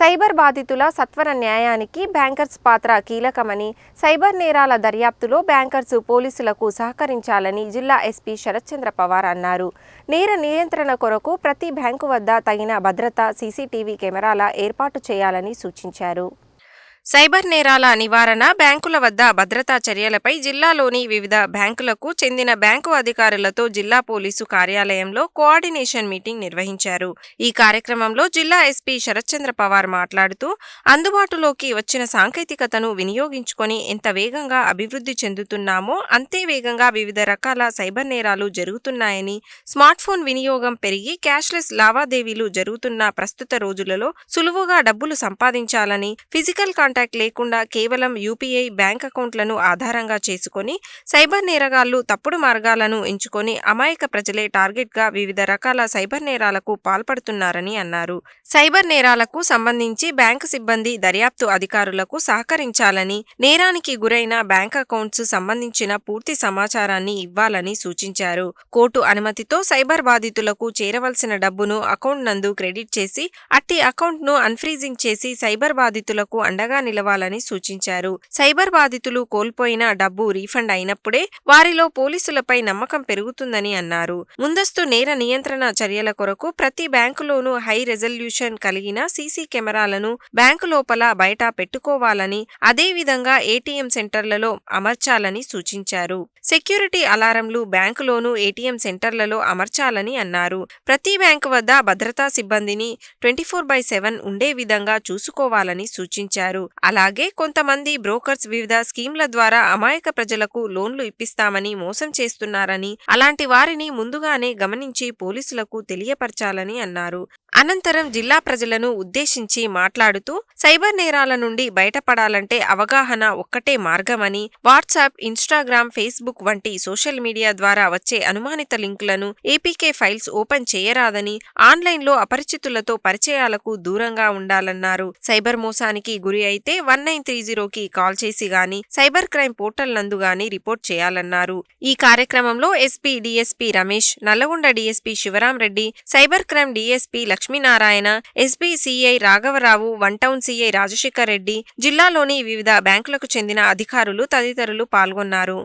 Cyber బాధితుల సత్వర న్యాయానికి బ్యాంకర్స్ పాత్ర కీలకమని సైబర్ నేరాల దర్యాప్తులో బ్యాంకర్స్ పోలీసులకు సహకరించాలని జిల్లా ఎస్పీ శరత్చంద్ర పవార్ అన్నారు. నేర నియంత్రణ కొరకు ప్రతి బ్యాంకు వద్ద తగిన భద్రత సీసీటీవీ కెమెరాల ఏర్పాటు చేయాలని సూచించారు. సైబర్ నేరాల నివారణ బ్యాంకుల వద్ద భద్రతా చర్యలపై జిల్లాలోని వివిధ బ్యాంకులకు చెందిన బ్యాంకు అధికారులతో జిల్లా పోలీసు కార్యాలయంలో కోఆర్డినేషన్ మీటింగ్ నిర్వహించారు. ఈ కార్యక్రమంలో జిల్లా ఎస్పీ శరత్చంద్ర పవార్ మాట్లాడుతూ అందుబాటులోకి వచ్చిన సాంకేతికతను వినియోగించుకొని ఎంత వేగంగా అభివృద్ధి చెందుతున్నామో అంతే వేగంగా వివిధ రకాల సైబర్ నేరాలు జరుగుతున్నాయని స్మార్ట్ ఫోన్ వినియోగం పెరిగి క్యాష్లెస్ లావాదేవీలు జరుగుతున్న ప్రస్తుత రోజులలో సులువుగా డబ్బులు సంపాదించాలని ఫిజికల్ కాంటాక్ట్ లేకుండా కేవలం యూపీఐ బ్యాంక్ అకౌంట్లను ఆధారంగా చేసుకొని సైబర్ నేరగాళ్ళు తప్పుడు మార్గాలను ఎంచుకొని అమాయక ప్రజలే టార్గెట్గా వివిధ రకాల సైబర్ నేరాలకు పాల్పడుతున్నారని అన్నారు. సైబర్ నేరాలకు సంబంధించి బ్యాంకు సిబ్బంది దర్యాప్తు అధికారులకు సహకరించాలని నేరానికి గురైన బ్యాంక్ అకౌంట్స్ సంబంధించిన పూర్తి సమాచారాన్ని ఇవ్వాలని సూచించారు. కోర్టు అనుమతితో సైబర్ బాధితులకు చేరవలసిన డబ్బును అకౌంట్ నందు క్రెడిట్ చేసి అట్టి అకౌంట్ను అన్ఫ్రీజింగ్ చేసి సైబర్ బాధితులకు అండగా నిలవాలని సూచించారు. సైబర్ బాధితులు కోల్పోయిన డబ్బు రీఫండ్ అయినప్పుడే వారిలో పోలీసులపై నమ్మకం పెరుగుతుందని అన్నారు. ముందస్తు నేర నియంత్రణ చర్యల కొరకు ప్రతి బ్యాంకులోనూ హై రెజల్యూషన్ కలిగిన సీసీ కెమెరాలను బ్యాంకు లోపల బయట పెట్టుకోవాలని అదేవిధంగా ఏటీఎం సెంటర్లలో అమర్చాలని సూచించారు. సెక్యూరిటీ అలారంలు బ్యాంకులోనూ ఏటీఎం సెంటర్లలో అమర్చాలని అన్నారు. ప్రతి బ్యాంకు వద్ద భద్రతా సిబ్బందిని ట్వంటీ ఫోర్ బై సెవెన్ ఉండే విధంగా చూసుకోవాలని సూచించారు. అలాగే కొంతమంది బ్రోకర్స్ వివిధ స్కీమ్ల ద్వారా అమాయక ప్రజలకు లోన్లు ఇప్పిస్తామని మోసం చేస్తున్నారని అలాంటి వారిని ముందుగానే గమనించి పోలీసులకు తెలియపరచాలని అన్నారు. అనంతరం జిల్లా ప్రజలను ఉద్దేశించి మాట్లాడుతూ సైబర్ నేరాల నుండి బయటపడాలంటే అవగాహన ఒక్కటే మార్గమని వాట్సాప్ ఇన్స్టాగ్రామ్ ఫేస్బుక్ వంటి సోషల్ మీడియా ద్వారా వచ్చే అనుమానిత లింకులను ఏపీకే ఫైల్స్ ఓపెన్ చేయరాదని ఆన్లైన్లో అపరిచితులతో పరిచయాలకు దూరంగా ఉండాలన్నారు. సైబర్ మోసానికి గురి అయితే వన్ నైన్ త్రీ జీరోకి కాల్ చేసి గాని సైబర్ క్రైమ్ పోర్టల్ నందు గాని రిపోర్ట్ చేయాలన్నారు. ఈ కార్యక్రమంలో SP DSP Ramesh Nalgonda DSP Sivaram Reddy cyber crime DSP Lakshminarayana SB CI రాఘవరావు one town CI Rajasekhar Reddy జిల్లాలోని వివిధ బ్యాంకులకు చెందిన అధికారులు తదితరులు పాల్గొన్నారు.